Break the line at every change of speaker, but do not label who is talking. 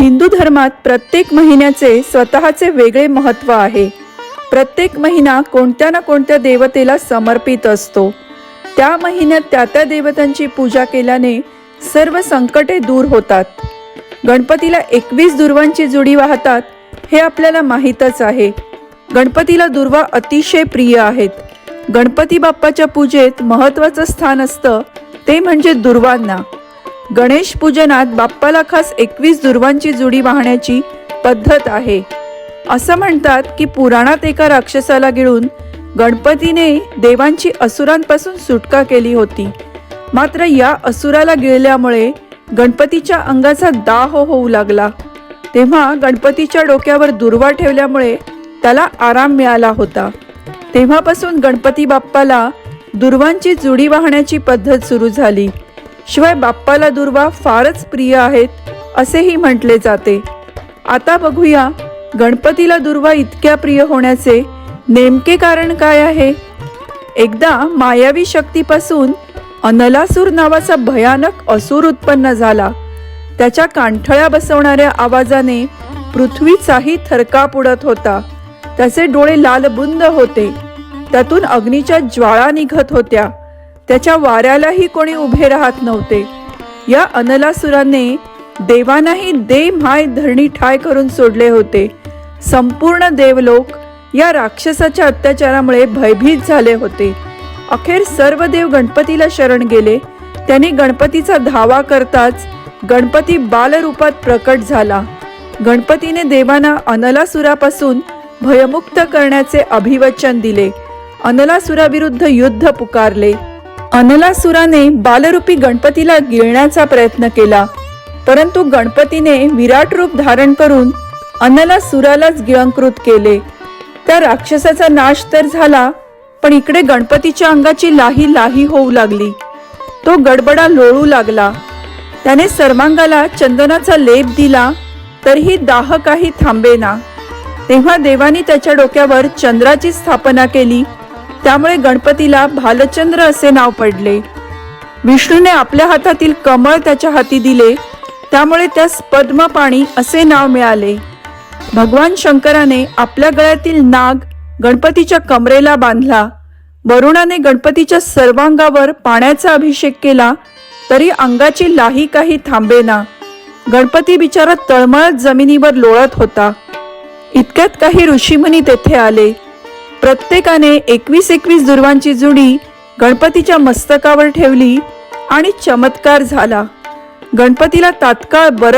हिंदू धर्मात प्रत्येक महिन्याचे स्वतःचे वेगळे महत्त्व आहे. प्रत्येक महिना कोणत्या ना कोणत्या देवतेला समर्पित असतो. त्या महिन्यात त्या त्या देवतांची पूजा केल्याने सर्व संकटे दूर होतात. गणपतीला एकवीस दुर्वांची जुडी वाहतात हे आपल्याला माहीतच आहे. गणपतीला दुर्वा अतिशय प्रिय आहेत. गणपती बाप्पाच्या पूजेत महत्त्वाचं स्थान असतं ते म्हणजे दुर्वांना. गणेश पूजनात बाप्पाला खास एकवीस दुर्वांची जुडी वाहण्याची पद्धत आहे. असं म्हणतात की पुराणात एका राक्षसाला गिळून गणपतीने देवांची असुरांपासून सुटका केली होती. मात्र या असुराला गिळल्यामुळे गणपतीच्या अंगाचा दाह होऊ लागला. तेव्हा गणपतीच्या डोक्यावर दुर्वा ठेवल्यामुळे त्याला आराम मिळाला होता. तेव्हापासून गणपती बाप्पाला दुर्वांची जुडी वाहण्याची पद्धत सुरू झाली. शिवाय बाप्पाला दुर्वा फारच प्रिय आहेत असेही म्हटले जाते. आता बघूया गणपतीला दुर्वा इतक्या प्रिय होण्याचे नेमके कारण काय आहे? एकदा मायावी शक्तीपासून अनलासूर नावाचा भयानक असुर उत्पन्न झाला. त्याच्या कांठळ्या बसवणाऱ्या आवाजाने पृथ्वीचाही थरकाप उडत होता. त्याचे डोळे लालबुंद होते. त्यातून अग्नीच्या ज्वाळा निघत होत्या. त्याच्या वाऱ्यालाही कोणी उभे राहत नव्हते. या अनलासुराने देवांनाही दे माय धरणी ठाय करून सोडले होते. संपूर्ण देवलोक या राक्षसाच्या अत्याचारामुळे भयभीत झाले होते. अखेर सर्व देव गणपतीला शरण गेले. त्यांनी गणपतीचा धावा करताच गणपती बालरूपात प्रकट झाला. गणपतीने देवांना अनलासुरापासून भयमुक्त करण्याचे अभिवचन दिले. अनलासुराविरुद्ध युद्ध पुकारले. अनलासुराने बालरूपी गणपतीला गिळण्याचा प्रयत्न केला. परंतु गणपतीने विराट रूप धारण करून अनलासुरालाच गिळंकृत केले. त्या राक्षसाचा नाश तर झाला पण इकडे गणपतीच्या अंगाची लाही लाही होऊ लागली. तो गडबडा लोळू लागला. त्याने सर्वांगाला चंदनाचा लेप दिला तरीही दाह काही थांबेना. तेव्हा देवानी त्याच्या डोक्यावर चंद्राची स्थापना केली त्यामुळे गणपतीला भालचंद्र असे नाव पडले. विष्णूने आपल्या हातातील कमळ त्याच्या हाती दिले. त्यामुळे त्यास पद्मपाणी असे नाव मिळाले. भगवान शंकराने आपल्या गळ्यातील नाग गणपतीच्या कमरेला बांधला. वरुणाने गणपतीच्या सर्वांगावर पाण्याचा अभिषेक केला तरी अंगाची लाही काही थांबेना. गणपती बिचारा तळमळत जमिनीवर लोळत होता. इतक्यात काही ऋषीमुनी तेथे आले. प्रत्येकाने एकवीस एकवीस दुर्वांची जुडी गणपतीच्या मस्तकावर ठेवली आणि चमत्कार झाला. गणपतीला तात्काळ बरं